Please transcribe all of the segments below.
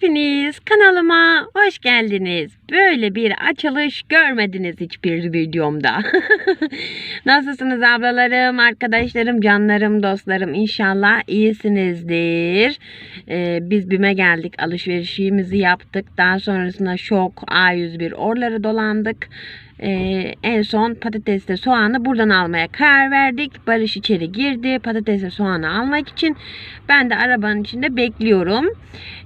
Hepiniz kanalıma hoş geldiniz. Böyle bir açılış görmediniz hiçbir videomda. Nasılsınız ablalarım, arkadaşlarım, canlarım, dostlarım? İnşallah iyisinizdir. Ee, biz BİM'e geldik. Alışverişimizi yaptık. Daha sonrasında şok, A101 oraları dolandık. Ee, en son patatesle soğanı buradan almaya karar verdik. Barış içeri girdi patatesle soğanı almak için. Ben de arabanın içinde bekliyorum.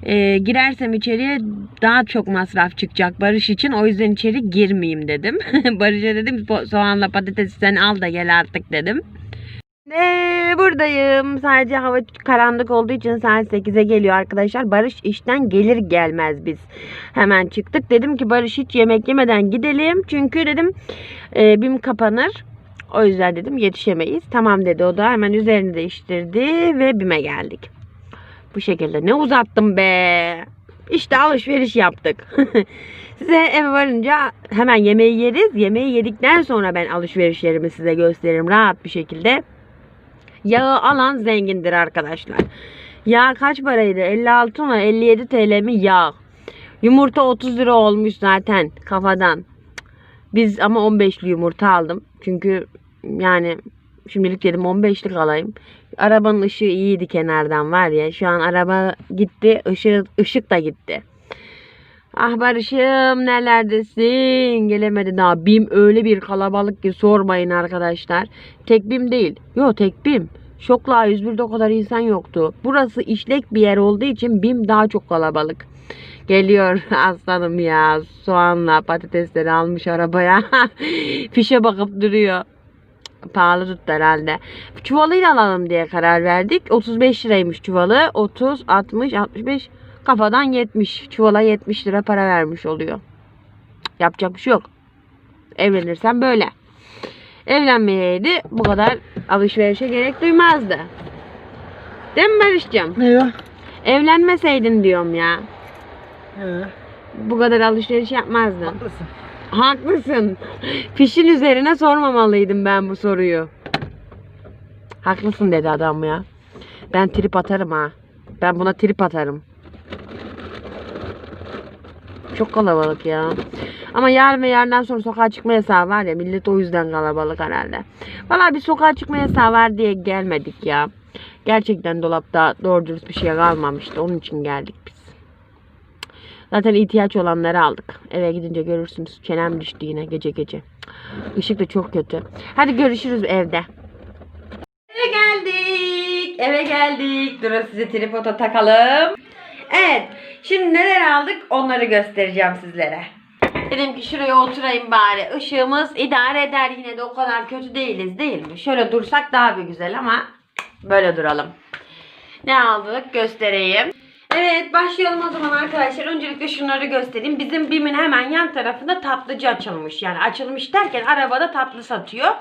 Ee, girersem içeriye daha çok masraf çıkacak Barış için. O yüzden içeri girmeyeyim dedim. Barış'a dedim "So- soğanla patatesi sen al da gel artık dedim. Ve buradayım. Sadece hava karanlık olduğu için saat 8'e geliyor arkadaşlar. Barış işten gelir gelmez biz hemen çıktık. Dedim ki Barış hiç yemek yemeden gidelim. Çünkü dedim e, BİM kapanır. O yüzden dedim yetişemeyiz. Tamam dedi o da hemen üzerini değiştirdi ve BİM'e geldik. Bu şekilde ne uzattım be. İşte alışveriş yaptık. size eve varınca hemen yemeği yeriz. Yemeği yedikten sonra ben alışverişlerimi size gösteririm rahat bir şekilde. Yağı alan zengindir arkadaşlar. Yağ kaç paraydı? 56 mı? 57 TL mi yağ? Yumurta 30 lira olmuş zaten kafadan. Biz ama 15'li yumurta aldım. Çünkü yani şimdilik dedim 15'lik alayım. Arabanın ışığı iyiydi kenardan var ya. Şu an araba gitti. Işık, ışık da gitti. Ah Barış'ım nerelerdesin? Gelemedi daha. Bim öyle bir kalabalık ki sormayın arkadaşlar. Tek Bim değil. Yo tek Bim. Şokla 101'de o kadar insan yoktu. Burası işlek bir yer olduğu için Bim daha çok kalabalık. Geliyor aslanım ya. Soğanla patatesleri almış arabaya. Fişe bakıp duruyor. Pahalı tuttu herhalde. Çuvalıyla alalım diye karar verdik. 35 liraymış çuvalı. 30, 60, 65 kafadan 70. Çuvala 70 lira para vermiş oluyor. Yapacak bir şey yok. Evlenirsen böyle. Evlenmeyeydi bu kadar alışverişe gerek duymazdı. Değil mi Barış'cığım? Ya? Evlenmeseydin diyorum ya. He. Bu kadar alışveriş yapmazdın. Haklısın. Haklısın. Fişin üzerine sormamalıydım ben bu soruyu. Haklısın dedi adam ya. Ben trip atarım ha. Ben buna trip atarım. Çok kalabalık ya. Ama yarın ve yarından sonra sokağa çıkma yasağı var ya. Millet o yüzden kalabalık herhalde. Valla bir sokağa çıkma yasağı var diye gelmedik ya. Gerçekten dolapta doğru dürüst bir şey kalmamıştı. Onun için geldik biz. Zaten ihtiyaç olanları aldık. Eve gidince görürsünüz. Çenem düştü yine gece gece. Işık da çok kötü. Hadi görüşürüz evde. Eve geldik. Eve geldik. Durun size tripoda takalım. Evet. Şimdi neler aldık onları göstereceğim sizlere. Dedim ki şuraya oturayım bari. Işığımız idare eder yine de o kadar kötü değiliz değil mi? Şöyle dursak daha bir güzel ama böyle duralım. Ne aldık göstereyim. Evet başlayalım o zaman arkadaşlar. Öncelikle şunları göstereyim. Bizim BİM'in hemen yan tarafında tatlıcı açılmış. Yani açılmış derken arabada tatlı satıyor.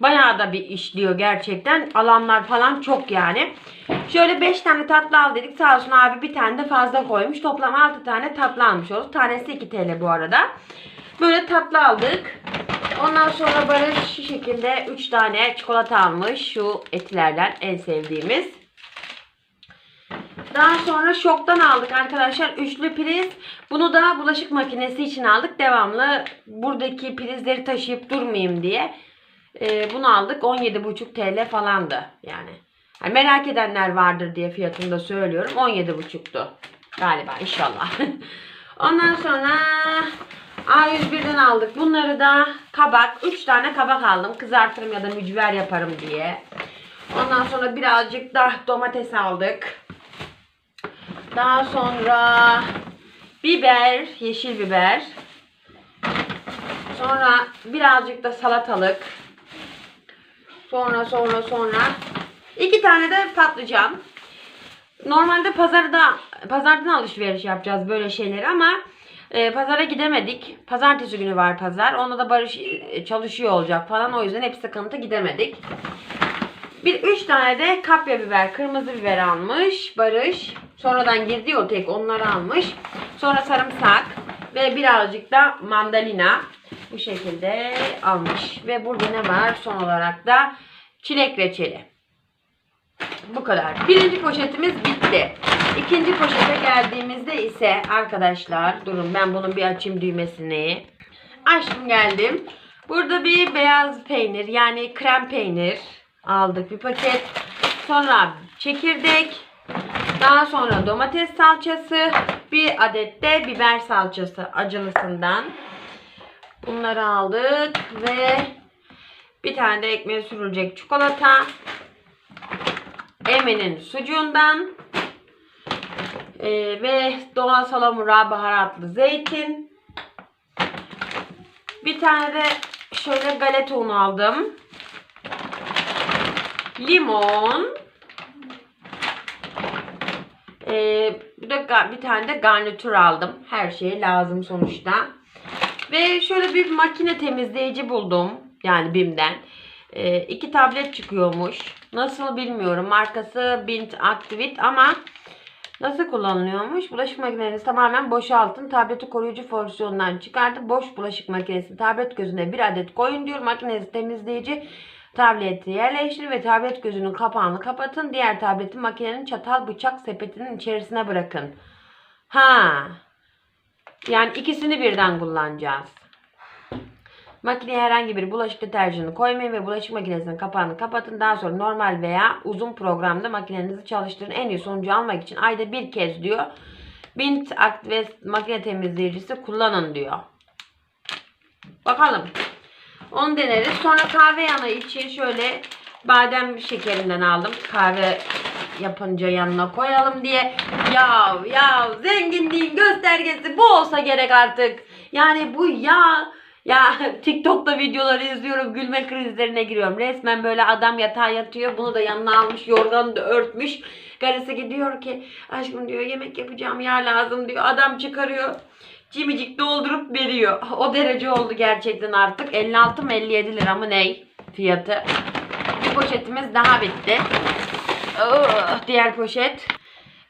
Bayağı da bir işliyor gerçekten. Alanlar falan çok yani. Şöyle 5 tane tatlı al dedik. Sağ olsun abi bir tane de fazla koymuş. Toplam 6 tane tatlı almış olduk. Tanesi 2 TL bu arada. Böyle tatlı aldık. Ondan sonra Barış şu şekilde 3 tane çikolata almış. Şu etilerden en sevdiğimiz. Daha sonra şoktan aldık arkadaşlar. Üçlü priz. Bunu da bulaşık makinesi için aldık. Devamlı buradaki prizleri taşıyıp durmayayım diye. Ee, bunu aldık. 17,5 TL falandı yani. Hani merak edenler vardır diye fiyatını da söylüyorum. 17,5'tu. Galiba inşallah. Ondan sonra A101'den aldık. Bunları da kabak. 3 tane kabak aldım. Kızartırım ya da mücver yaparım diye. Ondan sonra birazcık da domates aldık. Daha sonra biber, yeşil biber. Sonra birazcık da salatalık. Sonra sonra sonra iki tane de patlıcan. Normalde pazarda pazardan alışveriş yapacağız böyle şeyleri ama e, pazara gidemedik. Pazartesi günü var pazar. Onda da Barış e, çalışıyor olacak falan. O yüzden hep sıkıntı gidemedik. Bir üç tane de kapya biber, kırmızı biber almış Barış. Sonradan girdi o tek onları almış. Sonra sarımsak ve birazcık da mandalina bu şekilde almış. Ve burada ne var? Son olarak da çilek reçeli. Bu kadar. Birinci poşetimiz bitti. İkinci poşete geldiğimizde ise arkadaşlar durun ben bunun bir açayım düğmesini. Açtım geldim. Burada bir beyaz peynir yani krem peynir aldık bir paket. Sonra çekirdek. Daha sonra domates salçası. Bir adet de biber salçası acılısından. Bunları aldık ve bir tane de ekmeğe sürülecek çikolata. Emin'in sucuğundan ee, ve doğal salamura baharatlı zeytin. Bir tane de şöyle galeta unu aldım. Limon. Ee, bir de bir tane de garnitür aldım. Her şeye lazım sonuçta. Ve şöyle bir makine temizleyici buldum. Yani BİM'den. Ee, iki tablet çıkıyormuş. Nasıl bilmiyorum. Markası Bint Activit ama nasıl kullanılıyormuş? Bulaşık makinenizi tamamen boşaltın. Tableti koruyucu fonksiyonundan çıkartıp boş bulaşık makinesi tablet gözüne bir adet koyun diyor. Makinenizi temizleyici tableti yerleştirin ve tablet gözünün kapağını kapatın. Diğer tableti makinenin çatal bıçak sepetinin içerisine bırakın. Ha. Yani ikisini birden kullanacağız. Makineye herhangi bir bulaşık deterjanı koymayın ve bulaşık makinesinin kapağını kapatın. Daha sonra normal veya uzun programda makinenizi çalıştırın. En iyi sonucu almak için ayda bir kez diyor. Bint Active makine temizleyicisi kullanın diyor. Bakalım. Onu deneriz. Sonra kahve yanı için şöyle badem şekerinden aldım. Kahve yapınca yanına koyalım diye. Ya ya zenginliğin göstergesi bu olsa gerek artık. Yani bu ya ya TikTok'ta videoları izliyorum gülme krizlerine giriyorum. Resmen böyle adam yatağa yatıyor. Bunu da yanına almış yorganı da örtmüş. Karısı gidiyor ki aşkım diyor yemek yapacağım yer lazım diyor. Adam çıkarıyor. Cimicik doldurup veriyor. O derece oldu gerçekten artık. 56 mı 57 lira mı ne fiyatı. Bir poşetimiz daha bitti. Oh, diğer poşet.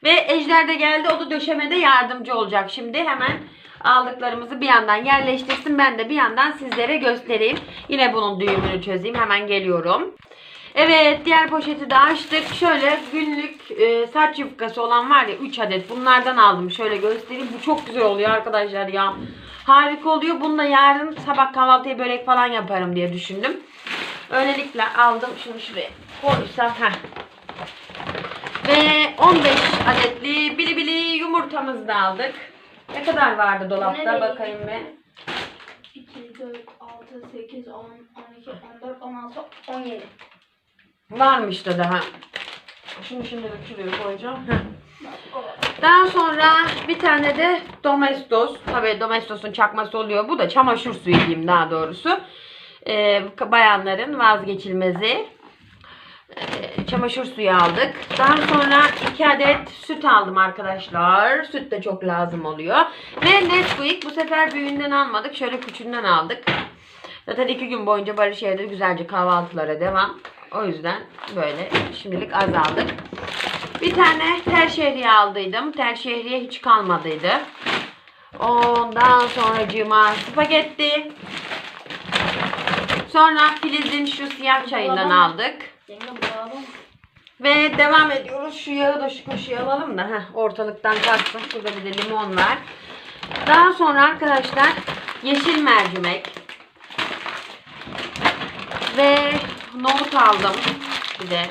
Ve Ejder de geldi. O da döşemede yardımcı olacak. Şimdi hemen aldıklarımızı bir yandan yerleştirsin. Ben de bir yandan sizlere göstereyim. Yine bunun düğümünü çözeyim. Hemen geliyorum. Evet diğer poşeti de açtık. Şöyle günlük e, saç yufkası olan var ya 3 adet. Bunlardan aldım. Şöyle göstereyim. Bu çok güzel oluyor arkadaşlar ya. Harika oluyor. Bunu da yarın sabah kahvaltıya börek falan yaparım diye düşündüm. Öylelikle aldım. Şunu şuraya koysam. Heh. Ve 15 adetli bili bili yumurtamızı da aldık. Ne kadar vardı dolapta bakayım bir. 2, 4, 6, 8, 10, 12, 14, 16, 17. Varmış da daha. Şunu şimdi şuraya koyacağım. Heh. Daha sonra bir tane de domestos. Tabii domestos'un çakması oluyor. Bu da çamaşır suyu diyeyim daha doğrusu. Ee, bayanların vazgeçilmezi. Ee, çamaşır suyu aldık. Daha sonra iki adet süt aldım arkadaşlar. Süt de çok lazım oluyor. Ve Nesquik bu sefer büyüğünden almadık. Şöyle küçüğünden aldık. Zaten iki gün boyunca Barış evde güzelce kahvaltılara devam. O yüzden böyle şimdilik az aldık. Bir tane tel şehriye aldıydım. Tel şehriye hiç kalmadıydı. Ondan sonra cima spagetti. Sonra Filiz'in şu siyah çayından aldık. Mı? Ve devam ediyoruz. Şu yağı da şu köşeye alalım da heh, ortalıktan kalksın. Şurada bir de limon var. Daha sonra arkadaşlar yeşil mercimek ve nohut aldım bir de.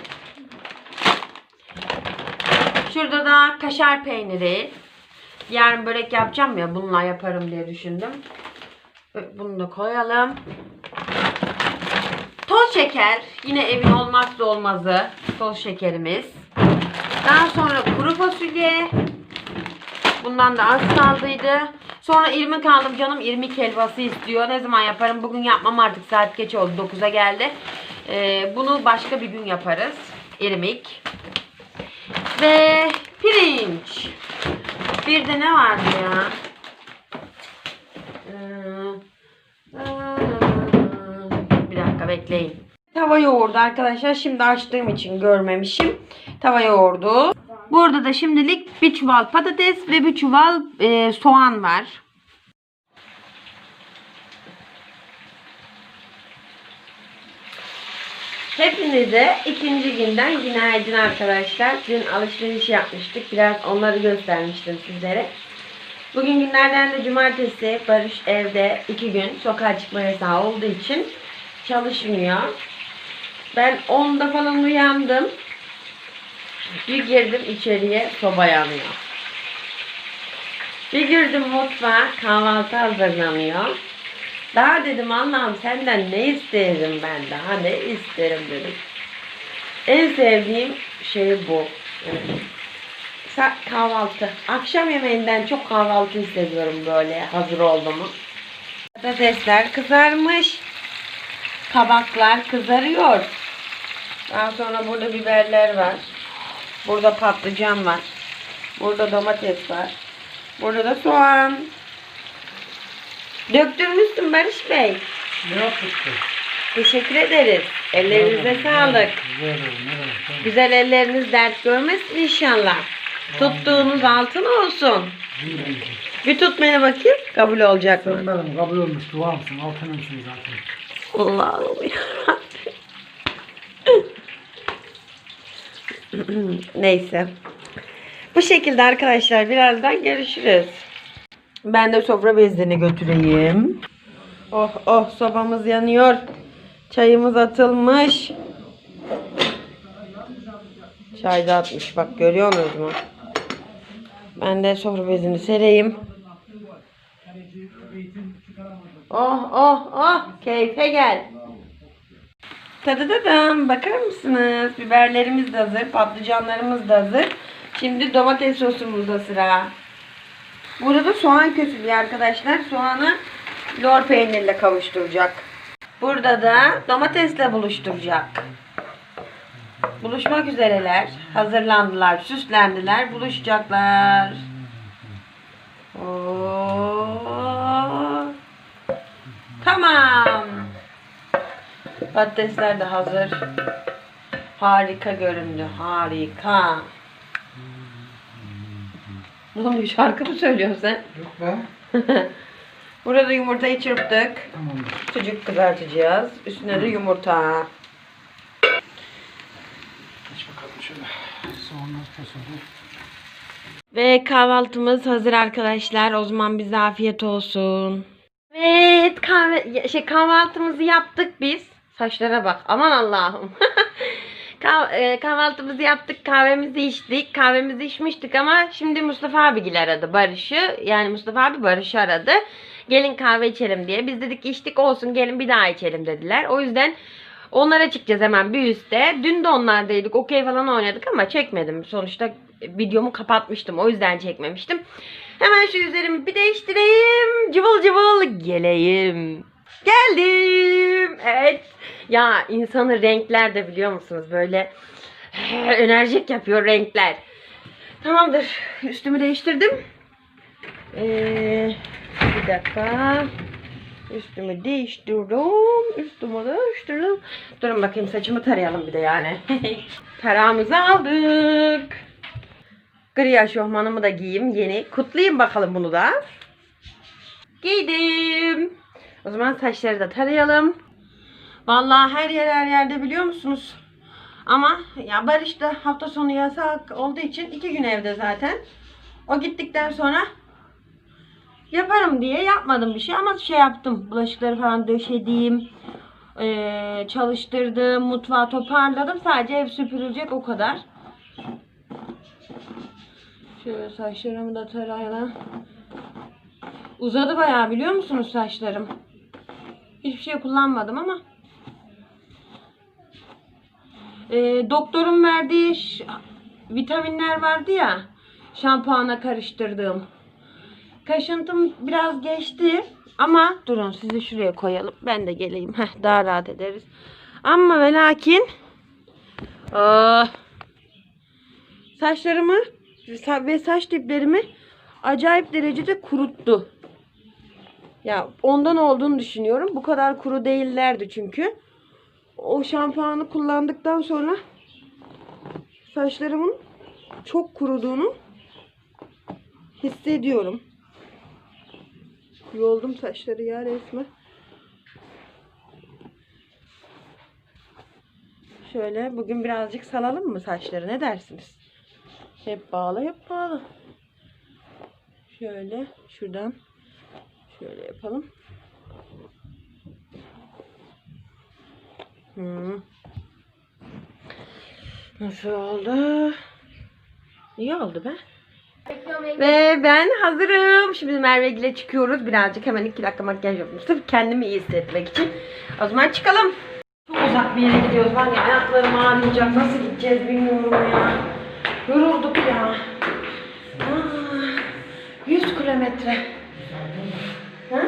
Şurada da kaşar peyniri. Yarın börek yapacağım ya bununla yaparım diye düşündüm. Bunu da koyalım. Toz şeker. Yine evin olmazsa olmazı. Toz şekerimiz. Daha sonra kuru fasulye. Bundan da az kaldıydı. Sonra irmik aldım. Canım irmik helvası istiyor. Ne zaman yaparım? Bugün yapmam artık. Saat geç oldu. 9'a geldi. Ee, bunu başka bir gün yaparız. İrmik. Ve pirinç. Bir de ne vardı ya? Ee, dakika bekleyin. Tava yoğurdu arkadaşlar. Şimdi açtığım için görmemişim. Tava yoğurdu. Burada da şimdilik bir çuval patates ve bir çuval e, soğan var. Hepinize ikinci günden günaydın arkadaşlar. Dün alışveriş yapmıştık. Biraz onları göstermiştim sizlere. Bugün günlerden de cumartesi. Barış evde iki gün sokağa çıkma yasağı olduğu için çalışmıyor. Ben 10'da falan uyandım. Bir girdim içeriye soba yanıyor. Bir girdim mutfağa kahvaltı hazırlanıyor. Daha dedim Allah'ım senden ne isterim ben daha ne isterim dedim. En sevdiğim şey bu. Sa- Kahvaltı. Akşam yemeğinden çok kahvaltı hissediyorum böyle hazır oldu mu. Patatesler kızarmış. Kabaklar kızarıyor. Daha sonra burada biberler var. Burada patlıcan var. Burada domates var. Burada da soğan. Döktürmüşsün Barış Bey. Ne yaptık? Teşekkür ederiz. Ellerinize sağlık. Güzel demek? Güzel elleriniz dert görmesin inşallah. Tuttuğunuz altın olsun. Bir tut beni bakayım. Kabul olacak mı? Benim kabul olmuş duamsın. Altınımsın zaten. Allah'ım. Neyse. Bu şekilde arkadaşlar birazdan görüşürüz. Ben de sofra bezlerini götüreyim. Oh oh sobamız yanıyor. Çayımız atılmış. Çay da atmış bak görüyorsunuz mu? Ben de sofra bezini sereyim. Oh oh oh keyfe gel. Tadadadan bakar mısınız? Biberlerimiz de hazır, patlıcanlarımız da hazır. Şimdi domates sosumuzda sıra. Burada soğan kösülüyor arkadaşlar. Soğanı lor peynirle kavuşturacak. Burada da domatesle buluşturacak. Buluşmak üzereler. Hazırlandılar, süslendiler, buluşacaklar. Oo. Tamam. Patatesler de hazır. Harika göründü. Harika. Ne oluyor? Şarkı mı söylüyorsun sen? Yok be. Burada yumurtayı çırptık. Tamamdır. Sucuk kızartacağız. Üstüne de yumurta. Aç bakalım şöyle. Soğanlar kesildi. Ve kahvaltımız hazır arkadaşlar. O zaman bize afiyet olsun. Evet kahve şey kahvaltımızı yaptık biz. Saçlara bak. Aman Allah'ım. Kah- e, kahvaltımızı yaptık, kahvemizi içtik. Kahvemizi içmiştik ama şimdi Mustafa abigil aradı Barış'ı. Yani Mustafa abi Barış'ı aradı. Gelin kahve içelim diye. Biz dedik içtik olsun gelin bir daha içelim dediler. O yüzden onlara çıkacağız hemen bir üstte. Dün de onlardaydık. Okey falan oynadık ama çekmedim. Sonuçta videomu kapatmıştım. O yüzden çekmemiştim. Hemen şu üzerimi bir değiştireyim. Cıvıl cıvıl geleyim. Geldim. Evet. Ya insanı renkler de biliyor musunuz? Böyle enerjik yapıyor renkler. Tamamdır. Üstümü değiştirdim. Ee, bir dakika. Üstümü değiştirdim. Üstümü değiştirdim. Durun bakayım saçımı tarayalım bir de yani. Tarağımızı aldık. Gri aşofmanımı da giyeyim yeni. Kutlayayım bakalım bunu da. Giydim. O zaman saçları da tarayalım. Vallahi her yer her yerde biliyor musunuz? Ama ya Barış da hafta sonu yasak olduğu için iki gün evde zaten. O gittikten sonra yaparım diye yapmadım bir şey ama şey yaptım. Bulaşıkları falan döşedim. eee, çalıştırdım. Mutfağı toparladım. Sadece ev süpürülecek o kadar. Şöyle saçlarımı da tarayalım. Uzadı bayağı biliyor musunuz saçlarım? Hiçbir şey kullanmadım ama. Ee, doktorun verdiği vitaminler vardı ya. Şampuana karıştırdığım. Kaşıntım biraz geçti. Ama durun sizi şuraya koyalım. Ben de geleyim. Heh, daha rahat ederiz. Ama ve lakin ah, saçlarımı sa- ve saç diplerimi acayip derecede kuruttu. Ya ondan olduğunu düşünüyorum. Bu kadar kuru değillerdi çünkü. O şampuanı kullandıktan sonra saçlarımın çok kuruduğunu hissediyorum. Yoldum saçları ya resmen. Şöyle bugün birazcık salalım mı saçları ne dersiniz? Hep bağla hep bağla. Şöyle şuradan şöyle yapalım. Hmm. Nasıl oldu? İyi oldu be. Ve ben hazırım. Şimdi Merve ile çıkıyoruz. Birazcık hemen iki dakika makyaj yaptım. Sırf kendimi iyi hissetmek için. O zaman çıkalım. Çok uzak bir yere gidiyoruz. Var ya ayaklarım ağrıyacak. Nasıl gideceğiz bilmiyorum ya. Yorulduk ya. Aa, 100 kilometre. Ha?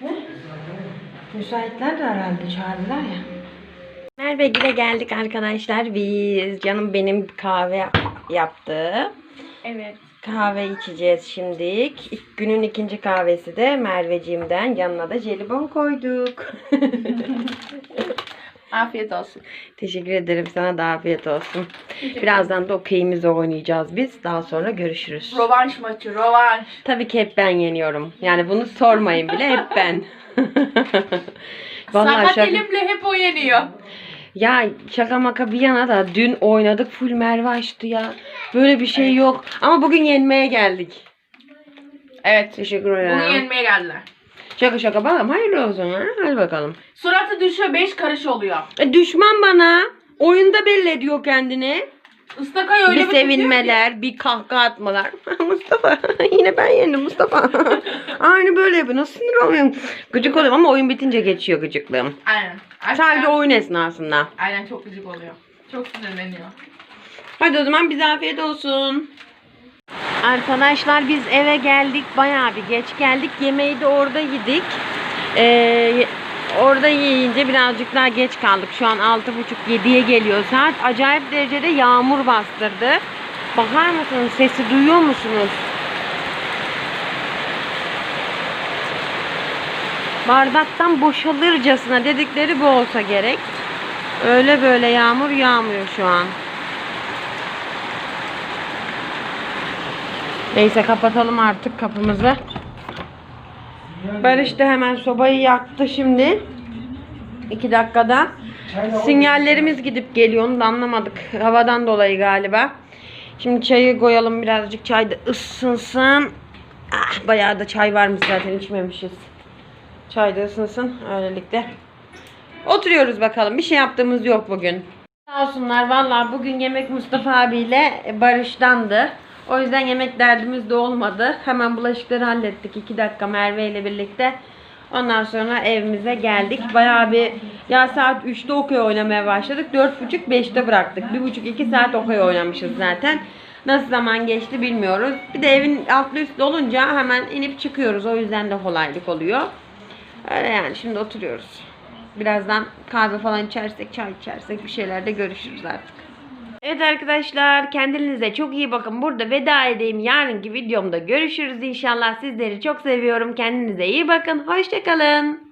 Ne? Müsaitler de herhalde çağırdılar ya. Merve ile geldik arkadaşlar biz. Canım benim kahve yaptı. Evet. Kahve içeceğiz şimdilik. İlk günün ikinci kahvesi de Merveciğimden. Yanına da jelibon koyduk. Afiyet olsun. Teşekkür ederim sana da afiyet olsun. Birazdan da okeyimizi oynayacağız biz. Daha sonra görüşürüz. Rovanş maçı, rovanş. Tabii ki hep ben yeniyorum. Yani bunu sormayın bile hep ben. Vallahi Sakat şaka- elimle hep o yeniyor. Ya şaka maka bir yana da dün oynadık full Merve açtı ya. Böyle bir şey yok. Ama bugün yenmeye geldik. Evet. Teşekkür ederim. Bunu yenmeye geldiler. Şaka şaka bakalım. Hayırlı olsun ha. Hadi bakalım. Suratı düşüyor 5 karış oluyor. E, düşman bana. Oyunda belli ediyor kendini. Istakayı öyle bir tutuyor ki- sevinmeler, bir kahkaha atmalar. Mustafa yine ben yendim Mustafa. Aynı böyle yapıyor. Nasıl sinir oluyorum. Gıcık oluyorum ama oyun bitince geçiyor gıcıklığım. Aynen. Sadece oyun esnasında. Aynen çok gıcık oluyor. Çok sinirleniyor. Hadi o zaman bize afiyet olsun. Arkadaşlar biz eve geldik. Bayağı bir geç geldik. Yemeği de orada yedik. Ee, orada yiyince birazcık daha geç kaldık. Şu an 6.30-7'ye geliyor saat. Acayip derecede yağmur bastırdı. Bakar mısınız? Sesi duyuyor musunuz? Bardaktan boşalırcasına dedikleri bu olsa gerek. Öyle böyle yağmur yağmıyor şu an. Neyse kapatalım artık kapımızı. Barış da hemen sobayı yaktı şimdi. İki dakikada. Sinyallerimiz gidip geliyor onu da anlamadık. Havadan dolayı galiba. Şimdi çayı koyalım birazcık çay da ısınsın. Ah, bayağı da çay varmış zaten içmemişiz. Çay da ısınsın öylelikle. Oturuyoruz bakalım. Bir şey yaptığımız yok bugün. Sağ olsunlar. Vallahi bugün yemek Mustafa abiyle Barış'tandı. O yüzden yemek derdimiz de olmadı. Hemen bulaşıkları hallettik. 2 dakika Merve ile birlikte. Ondan sonra evimize geldik. Bayağı bir ya saat 3'te okey oynamaya başladık. 4.30-5'te bıraktık. 1.5-2 saat okey oynamışız zaten. Nasıl zaman geçti bilmiyoruz. Bir de evin altlı üstlü olunca hemen inip çıkıyoruz. O yüzden de kolaylık oluyor. Öyle yani şimdi oturuyoruz. Birazdan kahve falan içersek, çay içersek bir şeylerde görüşürüz artık. Evet arkadaşlar kendinize çok iyi bakın. Burada veda edeyim. Yarınki videomda görüşürüz inşallah. Sizleri çok seviyorum. Kendinize iyi bakın. Hoşçakalın.